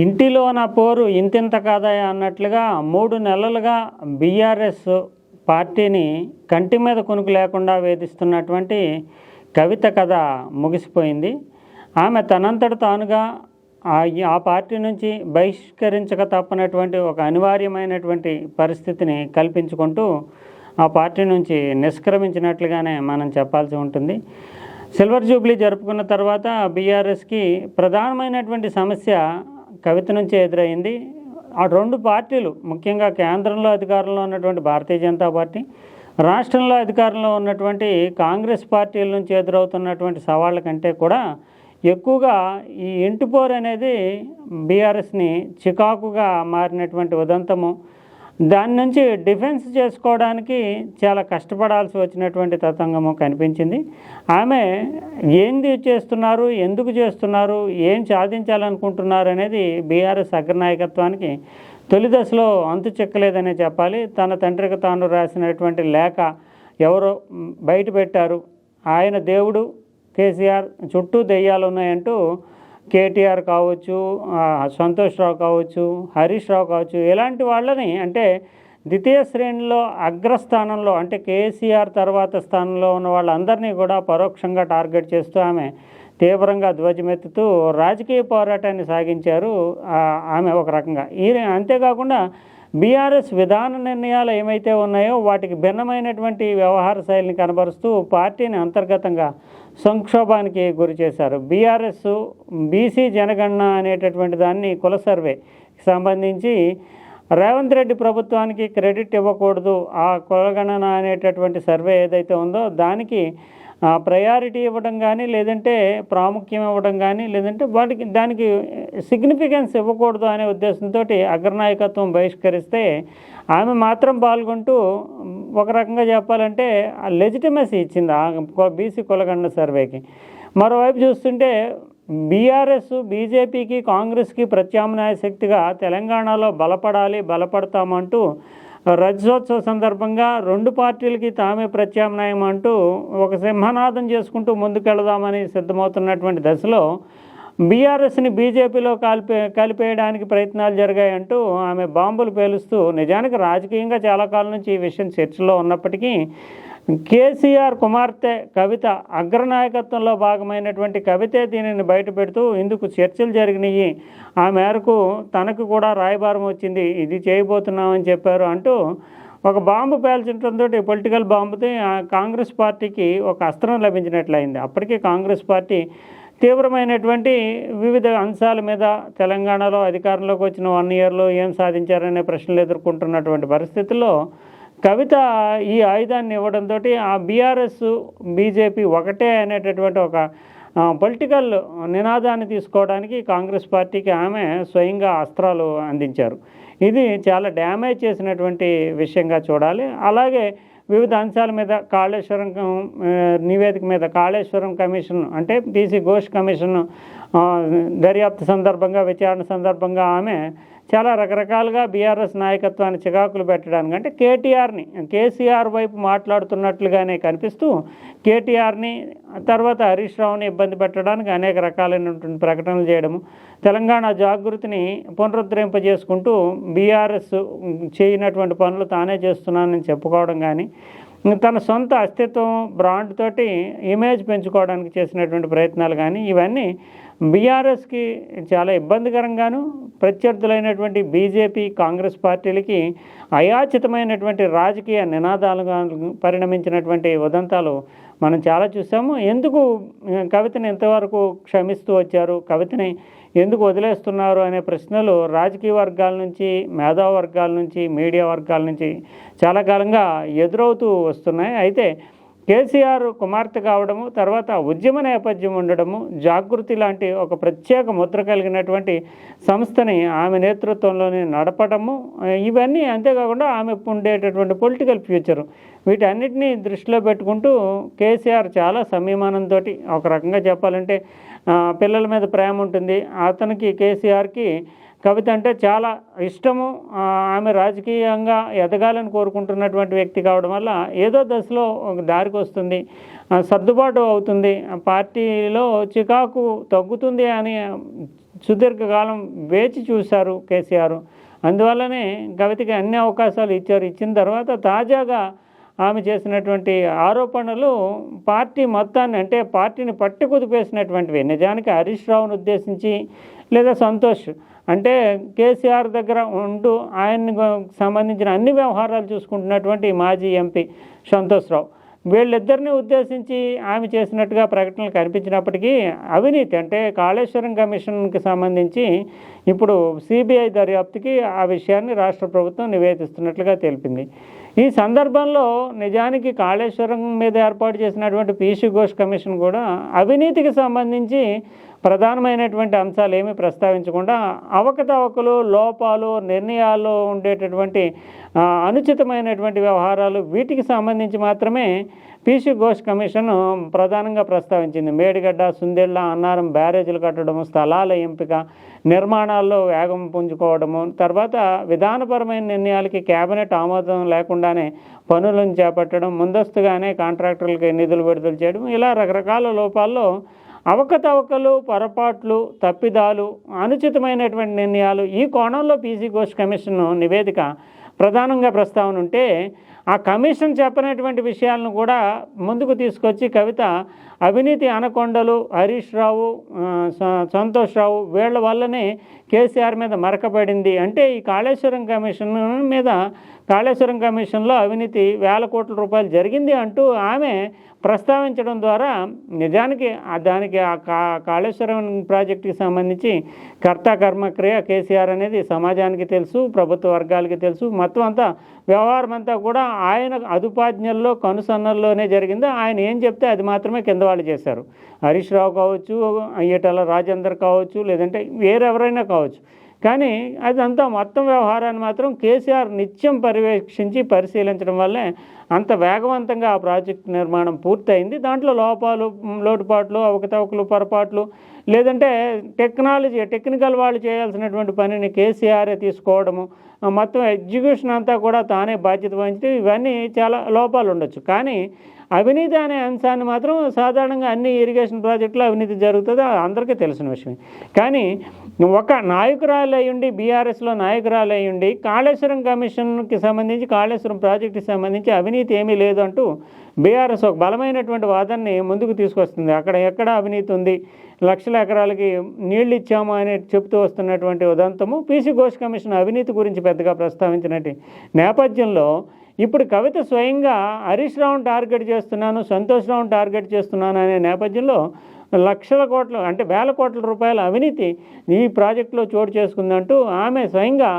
ఇంటిలోన పోరు ఇంతింత కాదాయ అన్నట్లుగా మూడు నెలలుగా బీఆర్ఎస్ పార్టీని కంటి మీద కొనుకు లేకుండా వేధిస్తున్నటువంటి కవిత కథ ముగిసిపోయింది. ఆమె తనంతట తానుగా ఆ పార్టీ నుంచి బహిష్కరించక తప్పనటువంటి ఒక అనివార్యమైనటువంటి పరిస్థితిని కల్పించుకుంటూ ఆ పార్టీ నుంచి నిష్క్రమించినట్లుగానే మనం చెప్పాల్సి ఉంటుంది. సిల్వర్ జూబ్లీ జరుపుకున్న తర్వాత బీఆర్ఎస్కి ప్రధానమైనటువంటి సమస్య కవిత నుంచి ఎదురైంది. ఆ రెండు పార్టీలు ముఖ్యంగా కేంద్రంలో అధికారంలో ఉన్నటువంటి భారతీయ జనతా పార్టీ రాష్ట్రంలో అధికారంలో ఉన్నటువంటి కాంగ్రెస్ పార్టీల నుంచి ఎదురవుతున్నటువంటి సవాళ్ళ కంటే కూడా ఎక్కువగా ఈ ఇంటిపోరు అనేది బీఆర్ఎస్ని చికాకుగా మారినటువంటి ఉదంతము. దాని నుంచి డిఫెన్స్ చేసుకోవడానికి చాలా కష్టపడాల్సి వచ్చినటువంటి తతంగము కనిపించింది. ఆమె ఏంది చేస్తున్నారు? ఎందుకు చేస్తున్నారు? ఏం సాధించాలనుకుంటున్నారు అనేది బీఆర్ఎస్ అగ్రనాయకత్వానికి తొలి దశలో అంతు చెక్కలేదనే చెప్పాలి. తన తండ్రికి తాను రాసినటువంటి లేఖ ఎవరో బయట పెట్టారు. ఆయన దేవుడు కేసీఆర్ చుట్టూ దెయ్యాలు ఉన్నాయంటూ కేటీఆర్ కావచ్చు సంతోష్ రావు కావచ్చు హరీష్ రావు కావచ్చు ఇలాంటి వాళ్ళని అంటే ద్వితీయ శ్రేణిలో అగ్రస్థానంలో అంటే కేసీఆర్ తర్వాత స్థానంలో ఉన్న వాళ్ళందరినీ కూడా పరోక్షంగా టార్గెట్ చేస్తూ ఆమె తీవ్రంగా ధ్వజమెత్తుతూ రాజకీయ పోరాటాన్ని సాగించారు ఆమె ఒక రకంగా. ఈ అంతేకాకుండా బీఆర్ఎస్ విధాన నిర్ణయాలు ఏమైతే ఉన్నాయో వాటికి భిన్నమైనటువంటి వ్యవహార శైలిని కనబరుస్తూ పార్టీని అంతర్గతంగా సంక్షోభానికి గురి చేశారు. బీఆర్ఎస్ బీసీ జనగణన అనేటటువంటి దాన్ని కుల సర్వే సంబంధించి రేవంత్ రెడ్డి ప్రభుత్వానికి క్రెడిట్ ఇవ్వకూడదు. ఆ కులగణన అనేటటువంటి సర్వే ఏదైతే ఉందో దానికి ప్రయారిటీ ఇవ్వడం కానీ లేదంటే ప్రాముఖ్యం ఇవ్వడం కానీ లేదంటే వాటికి దానికి సిగ్నిఫికెన్స్ ఇవ్వకూడదు అనే ఉద్దేశంతో అగ్రనాయకత్వం బహిష్కరిస్తే ఆమె మాత్రం పాల్గొంటూ ఒక రకంగా చెప్పాలంటే లెజిటిమసీ ఇచ్చింది బీసీ కులగండ సర్వేకి మరోవైపు చూస్తుంటే బీఆర్ఎస్ బీజేపీకి కాంగ్రెస్కి ప్రత్యామ్నాయ శక్తిగా తెలంగాణలో బలపడాలి బలపడతామంటూ రజతోత్సవ సందర్భంగా రెండు పార్టీలకి తామే ప్రత్యామ్నాయం అంటూ ఒక సింహనాదం చేసుకుంటూ ముందుకెళదామని సిద్ధమవుతున్నటువంటి దశలో బీఆర్ఎస్ని బీజేపీలో కలిపే కలిపేయడానికి ప్రయత్నాలు జరిగాయంటూ ఆమె బాంబులు పేలుస్తూ నిజానికి రాజకీయంగా చాలా కాలం నుంచి ఈ విషయం చర్చలో ఉన్నప్పటికీ కేసీఆర్ కుమార్తె కవిత అగ్రనాయకత్వంలో భాగమైనటువంటి కవితే దీనిని బయటపెడుతూ ఇందుకు చర్చలు జరిగినాయి. ఆ మేరకు తనకు కూడా రాయబారం వచ్చింది. ఇది చేయబోతున్నామని చెప్పారు అంటూ ఒక బాంబు పేల్చడంతో పొలిటికల్ బాంబుతో ఆ కాంగ్రెస్ పార్టీకి ఒక అస్త్రం లభించినట్లయింది. అప్పటికే కాంగ్రెస్ పార్టీ తీవ్రమైనటువంటి వివిధ అంశాల మీద తెలంగాణలో అధికారంలోకి వచ్చిన వన్ ఇయర్లో ఏం సాధించారనే ప్రశ్నలు ఎదుర్కొంటున్నటువంటి పరిస్థితుల్లో కవిత ఈ ఆయుధాన్ని ఇవ్వడంతో ఆ బీఆర్ఎస్ బీజేపీ ఒకటే అనేటటువంటి ఒక పొలిటికల్ నినాదాన్ని తీసుకోవడానికి కాంగ్రెస్ పార్టీకి ఆమె స్వయంగా అస్త్రాలు అందించారు. ఇది చాలా డ్యామేజ్ చేసినటువంటి విషయంగా చూడాలి. అలాగే వివిధ అంశాల మీద కాళేశ్వరం నివేదిక మీద కాళేశ్వరం కమిషన్ అంటే పీసీ ఘోష్ కమిషన్ దర్యాప్తు సందర్భంగా విచారణ సందర్భంగా ఆమె చాలా రకరకాలుగా బీఆర్ఎస్ నాయకత్వాన్ని చికాకులు పెట్టడానికి అంటే కేటీఆర్ని కేసీఆర్ వైపు మాట్లాడుతున్నట్లుగానే కనిపిస్తూ కేటీఆర్ని తర్వాత హరీష్ రావుని ఇబ్బంది పెట్టడానికి అనేక రకాలైనటువంటి ప్రకటనలు చేయడము తెలంగాణ జాగృతిని పునరుద్ధరింపజేసుకుంటూ బీఆర్ఎస్ చేయనటువంటి పనులు తానే చేస్తున్నానని చెప్పుకోవడం కానీ తన సొంత అస్తిత్వం బ్రాండ్ తోటి ఇమేజ్ పెంచుకోవడానికి చేసినటువంటి ప్రయత్నాలు కానీ ఇవన్నీ బీఆర్ఎస్కి చాలా ఇబ్బందికరంగాను ప్రత్యర్థులైనటువంటి బీజేపీ కాంగ్రెస్ పార్టీలకి అయాచితమైనటువంటి రాజకీయ నినాదాలుగా పరిణమించినటువంటి ఉదంతాలు మనం చాలా చూసాము. ఎందుకు కవితని ఎంతవరకు క్షమిస్తూ వచ్చారు? కవితని ఎందుకు వదిలేస్తున్నారు అనే ప్రశ్నలు రాజకీయ వర్గాల నుంచి మేధావ వర్గాల నుంచి మీడియా వర్గాల నుంచి చాలా కాలంగా ఎదురవుతూ వస్తున్నాయి. అయితే కేసీఆర్ కుమార్తె కావడము తర్వాత ఉద్యమ నేపథ్యం ఉండడము జాగృతి లాంటి ఒక ప్రత్యేక ముద్ర కలిగినటువంటి సంస్థని ఆమె నేతృత్వంలోనే నడపడము ఇవన్నీ అంతేకాకుండా ఆమె ఉండేటటువంటి పొలిటికల్ ఫ్యూచర్. వీటన్నిటినీ దృష్టిలో పెట్టుకుంటూ కేసీఆర్ చాలా సంయమనంతో ఒక రకంగా చెప్పాలంటే పిల్లల మీద ప్రేమ ఉంటుంది. అతనికి కేసీఆర్కి కవిత అంటే చాలా ఇష్టము. ఆమె రాజకీయంగా ఎదగాలని కోరుకుంటున్నటువంటి వ్యక్తి కావడం వల్ల ఏదో దశలో ఒక దారికి వస్తుంది. సర్దుబాటు అవుతుంది. ఆ పార్టీలో చికాకు తగ్గుతుంది అని సుదీర్ఘకాలం వేచి చూశారు కేసీఆర్. అందువల్లనే కవితకి అన్ని అవకాశాలు ఇచ్చారు. ఇచ్చిన తర్వాత తాజాగా ఆమె చేసినటువంటి ఆరోపణలు పార్టీ మొత్తాన్ని అంటే పార్టీని పట్టుకుదిపేసినటువంటివి. నిజానికి హరీష్ రావును ఉద్దేశించి లేదా సంతోష్ అంటే కేసీఆర్ దగ్గర ఉంటూ ఆయన్ని సంబంధించిన అన్ని వ్యవహారాలు చూసుకుంటున్నటువంటి మాజీ ఎంపీ సంతోష్రావు. వీళ్ళిద్దరిని ఉద్దేశించి ఆమె చేసినట్టుగా ప్రకటనలు కనిపించినప్పటికీ అవినీతి అంటే కాళేశ్వరం కమిషన్కి సంబంధించి ఇప్పుడు సిబిఐ దర్యాప్తుకి ఆ విషయాన్ని రాష్ట్ర ప్రభుత్వం నివేదిస్తున్నట్లుగా తెలిపింది. ఈ సందర్భంలో నిజానికి కాళేశ్వరం మీద ఏర్పాటు చేసినటువంటి పీసీ ఘోష్ కమిషన్ కూడా అవినీతికి సంబంధించి ప్రధానమైనటువంటి అంశాలు ఏమీ ప్రస్తావించకుండా అవకతవకలు లోపాలు నిర్ణయాల్లో ఉండేటటువంటి అనుచితమైనటువంటి వ్యవహారాలు వీటికి సంబంధించి మాత్రమే పీసీ ఘోష్ కమిషన్ ప్రధానంగా ప్రస్తావించింది. మేడిగడ్డ సుందెళ్ళ అన్నారం బ్యారేజీలు కట్టడము స్థలాల ఎంపిక నిర్మాణాల్లో వేగం పుంజుకోవడము తర్వాత విధానపరమైన నిర్ణయాలకి కేబినెట్ ఆమోదం లేకుండానే పనులను చేపట్టడం ముందస్తుగానే కాంట్రాక్టర్లకి నిధులు విడుదల చేయడం ఇలా రకరకాల లోపాల్లో అవకతవకలు పొరపాట్లు తప్పిదాలు అనుచితమైనటువంటి నిర్ణయాలు ఈ కోణంలో పీసీ ఘోష్ కమిషన్ నివేదిక ప్రధానంగా ప్రస్తావన ఉంటే ఆ కమిషన్ చెప్పినటువంటి విషయాలను కూడా ముందుకు తీసుకొచ్చి కవిత అవినీతి అనకొండలు హరీష్ రావు స- సంతోష్ రావు వీళ్ళ వల్లనే కేసీఆర్ మీద మరకబడింది అంటే ఈ కాళేశ్వరం కమిషన్ మీద కాళేశ్వరం కమిషన్లో అవినీతి వేల కోట్ల రూపాయలు జరిగింది అంటూ ఆమె ప్రస్తావించడం ద్వారా నిజానికి దానికి ఆ కా కాళేశ్వరం ప్రాజెక్టుకి సంబంధించి కర్త క్రియ కేసీఆర్ అనేది సమాజానికి తెలుసు ప్రభుత్వ వర్గాలకి తెలుసు. మొత్తం అంతా వ్యవహారం అంతా కూడా ఆయన అదుపాజ్ఞల్లో కనుసన్నల్లోనే జరిగింది. ఆయన ఏం చెప్తే అది మాత్రమే కింద వాళ్ళు చేశారు. హరీష్ రావు కావచ్చు అయ్యేటల రాజేందర్ కావచ్చు లేదంటే వేరెవరైనా కావచ్చు. కానీ అదంతా మొత్తం వ్యవహారాన్ని మాత్రం కేసీఆర్ నిత్యం పర్యవేక్షించి పరిశీలించడం వల్లే అంత వేగవంతంగా ఆ ప్రాజెక్టు నిర్మాణం పూర్తయింది. దాంట్లో లోపాలు లోటుపాట్లు అవకతవకలు పొరపాట్లు లేదంటే టెక్నాలజీ టెక్నికల్ వాళ్ళు చేయాల్సినటువంటి పనిని కేసీఆరే తీసుకోవడము మొత్తం ఎగ్జిక్యూషన్ అంతా కూడా తానే బాధ్యత వహించి ఇవన్నీ చాలా లోపాలు ఉండొచ్చు. కానీ అవినీతి అనే అంశాన్ని మాత్రం సాధారణంగా అన్ని ఇరిగేషన్ ప్రాజెక్టులో అవినీతి జరుగుతుంది. అందరికీ తెలిసిన విషయం కానీ ఒక నాయకురాలు అయ్యుండి బీఆర్ఎస్లో నాయకురాలు అయ్యుండి కాళేశ్వరం కమిషన్కి సంబంధించి కాళేశ్వరం ప్రాజెక్టుకి సంబంధించి అవినీతి ఏమీ లేదు అంటూ బీఆర్ఎస్ ఒక బలమైనటువంటి వాదనని ముందుకు తీసుకొస్తుంది. అక్కడ ఎక్కడ అవినీతి ఉంది? లక్షల ఎకరాలకి నీళ్ళు ఇచ్చాము అని చెప్తూ వస్తున్నటువంటి ఉదంతము పీసీ ఘోష్ కమిషన్ అవినీతి గురించి పెద్దగా ప్రస్తావించినట్టు. నేపథ్యంలో ఇప్పుడు కవిత స్వయంగా హరీష్ రావును టార్గెట్ చేస్తున్నాను సంతోష్ రావును టార్గెట్ చేస్తున్నాను అనే నేపథ్యంలో లక్షల కోట్ల అంటే వేల కోట్ల రూపాయల అవినీతి ఈ ప్రాజెక్టులో చోటు చేసుకుందంటూ ఆమె స్వయంగా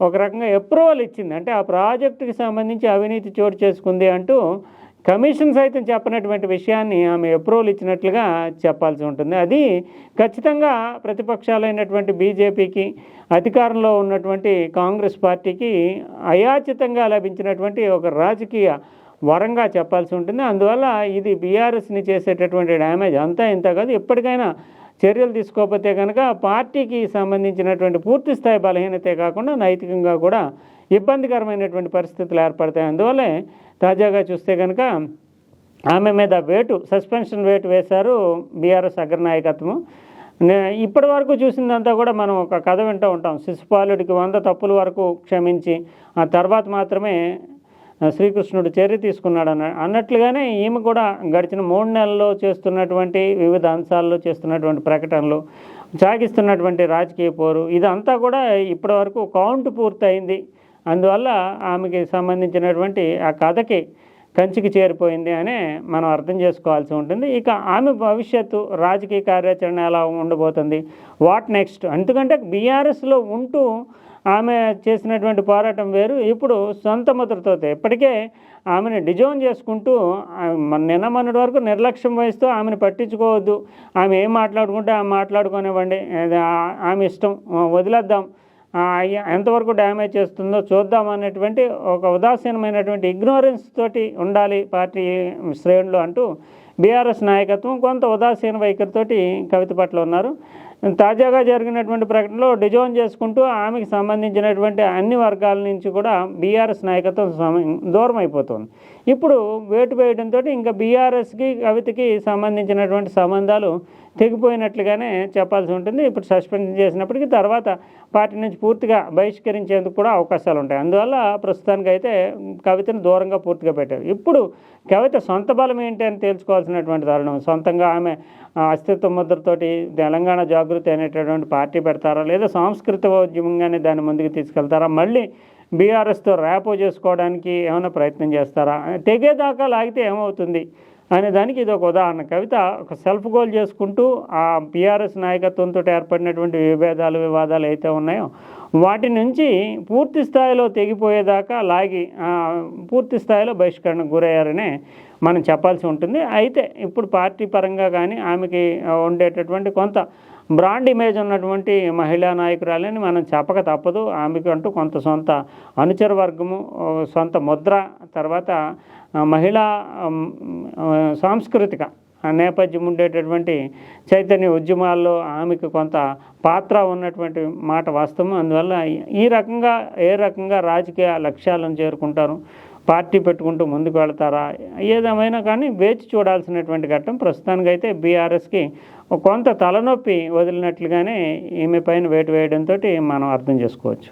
ఒక రకంగా అప్రూవల్ ఇచ్చింది. అంటే ఆ ప్రాజెక్టుకి సంబంధించి అవినీతి చోటు చేసుకుంది అంటూ కమిషన్ సైతం చెప్పనటువంటి విషయాన్ని ఆమె అప్రూవల్ ఇచ్చినట్లుగా చెప్పాల్సి ఉంటుంది. అది ఖచ్చితంగా ప్రతిపక్షాలైనటువంటి బీజేపీకి అధికారంలో ఉన్నటువంటి కాంగ్రెస్ పార్టీకి అయాచితంగా లభించినటువంటి ఒక రాజకీయ వరంగా చెప్పాల్సి ఉంటుంది. అందువల్ల ఇది బీఆర్ఎస్ని చేసేటటువంటి డ్యామేజ్ అంతా ఇంత కాదు. ఎప్పటికైనా చర్యలు తీసుకోకపోతే కనుక పార్టీకి సంబంధించినటువంటి పూర్తి స్థాయి బలహీనతే కాకుండా నైతికంగా కూడా ఇబ్బందికరమైనటువంటి పరిస్థితులు ఏర్పడతాయి. అందువల్లే తాజాగా చూస్తే కనుక ఆమె మీద వేటు సస్పెన్షన్ వేటు వేశారు బీఆర్ఎస్ అగ్రనాయకత్వం. నే- ఇప్పటి వరకు చూసిందంతా కూడా మనం ఒక కథ వింటూ ఉంటాం. శిశుపాలుడికి వంద తప్పుల వరకు క్షమించి ఆ తర్వాత మాత్రమే శ్రీకృష్ణుడు చర్య తీసుకున్నాడు అన్న అన్నట్లుగానే ఈమె కూడా గడిచిన మూడు నెలల్లో చేస్తున్నటువంటి వివిధ అంశాల్లో చేస్తున్నటువంటి ప్రకటనలు సాగిస్తున్నటువంటి రాజకీయ పోరు ఇదంతా కూడా ఇప్పటి వరకు కౌంట్ పూర్తయింది. అందువల్ల ఆమెకి సంబంధించినటువంటి ఆ కథకి కంచికి చేరిపోయింది అని మనం అర్థం చేసుకోవాల్సి ఉంటుంది. ఇక ఆమె భవిష్యత్తు రాజకీయ కార్యాచరణ ఎలా ఉండబోతుంది? What next? ఎందుకంటే బీఆర్ఎస్లో ఉంటూ ఆమె చేసినటువంటి పోరాటం వేరు. ఇప్పుడు సొంత ముద్రతో ఇప్పటికే ఆమెను డిజోన్ చేసుకుంటూ ఆ, నిన్న మొన్నటి వరకు నిర్లక్ష్యం వహిస్తూ ఆమెను పట్టించుకోవద్దు. ఆమె ఏం మాట్లాడుకుంటే ఆమె మాట్లాడుకోనివ్వండి. ఆమె ఇష్టం. వదిలేద్దాం. అయ్య- ఎంతవరకు డ్యామేజ్ చేస్తుందో చూద్దాం అనేటువంటి ఒక ఉదాసీనమైనటువంటి ఇగ్నోరెన్స్ తోటి ఉండాలి పార్టీ శ్రేణులు అంటూ బీఆర్ఎస్ నాయకత్వం కొంత ఉదాసీన వైఖరితోటి కవిత పట్ల ఉన్నారు. తాజాగా జరిగినటువంటి ప్రకటనలో డిజోన్ చేసుకుంటూ ఆమెకి సంబంధించినటువంటి అన్ని వర్గాల నుంచి కూడా బీఆర్ఎస్ నాయకత్వం సమ- దూరం అయిపోతుంది ఇప్పుడు వేటు వేయడంతో ఇంకా బీఆర్ఎస్కి కవితకి సంబంధించినటువంటి సంబంధాలు తెగిపోయినట్లుగానే చెప్పాల్సి ఉంటుంది. ఇప్పుడు సస్పెండ్ చేసినప్పటికీ తర్వాత పార్టీ నుంచి పూర్తిగా బహిష్కరించేందుకు కూడా అవకాశాలు ఉంటాయి. అందువల్ల ప్రస్తుతానికి అయితే కవితను దూరంగా పూర్తిగా పెట్టారు. ఇప్పుడు కవిత సొంత బలం ఏంటి అని తెలుసుకోవాల్సినటువంటి తరుణం. సొంతంగా ఆమె అస్తిత్వ ముద్రతోటి తెలంగాణ జాగృతి అనేటటువంటి పార్టీ పెడతారా? లేదా సాంస్కృతిక ఉద్యమంగానే దాన్ని ముందుకు తీసుకెళ్తారా? మళ్ళీ బీఆర్ఎస్తో ర్యాపో చేసుకోవడానికి ఏమైనా ప్రయత్నం చేస్తారా? తెగేదాకా లాగితే ఏమవుతుంది? అనే దానికి ఇది ఒక ఉదాహరణ. కవిత ఒక సెల్ఫ్ గోల్ చేసుకుంటూ ఆ పిఆర్ఎస్ నాయకత్వంతో ఏర్పడినటువంటి విభేదాలు వివాదాలు అయితే ఉన్నాయో వాటి నుంచి పూర్తి స్థాయిలో తెగిపోయేదాకా లాగి పూర్తి స్థాయిలో బహిష్కరణకు గురయ్యారనే మనం చెప్పాల్సి ఉంటుంది. అయితే ఇప్పుడు పార్టీ పరంగా కానీ ఆమెకి ఉండేటటువంటి కొంత బ్రాండ్ ఇమేజ్ ఉన్నటువంటి మహిళా నాయకురాలని మనం చెప్పక తప్పదు. ఆమెకు అంటూ కొంత సొంత అనుచర వర్గము సొంత ముద్ర తర్వాత మహిళా సాంస్కృతిక నేపథ్యం ఉండేటటువంటి చైతన్య ఉద్యమాల్లో ఆమెకు కొంత పాత్ర ఉన్నటువంటి మాట వాస్తవం. అందువల్ల ఈ రకంగా ఏ రకంగా రాజకీయ లక్ష్యాలను చేరుకుంటారు? పార్టీ పెట్టుకుంటూ ముందుకు వెళ్తారా? ఏదేమైనా కానీ వేచి చూడాల్సినటువంటి ఘట్టం ప్రస్తుతానికైతే బీఆర్ఎస్కి కొంత తలనొప్పి వదిలినట్లుగానే ఈమె పైన వేటు వేయడంతో మనం అర్థం చేసుకోవచ్చు.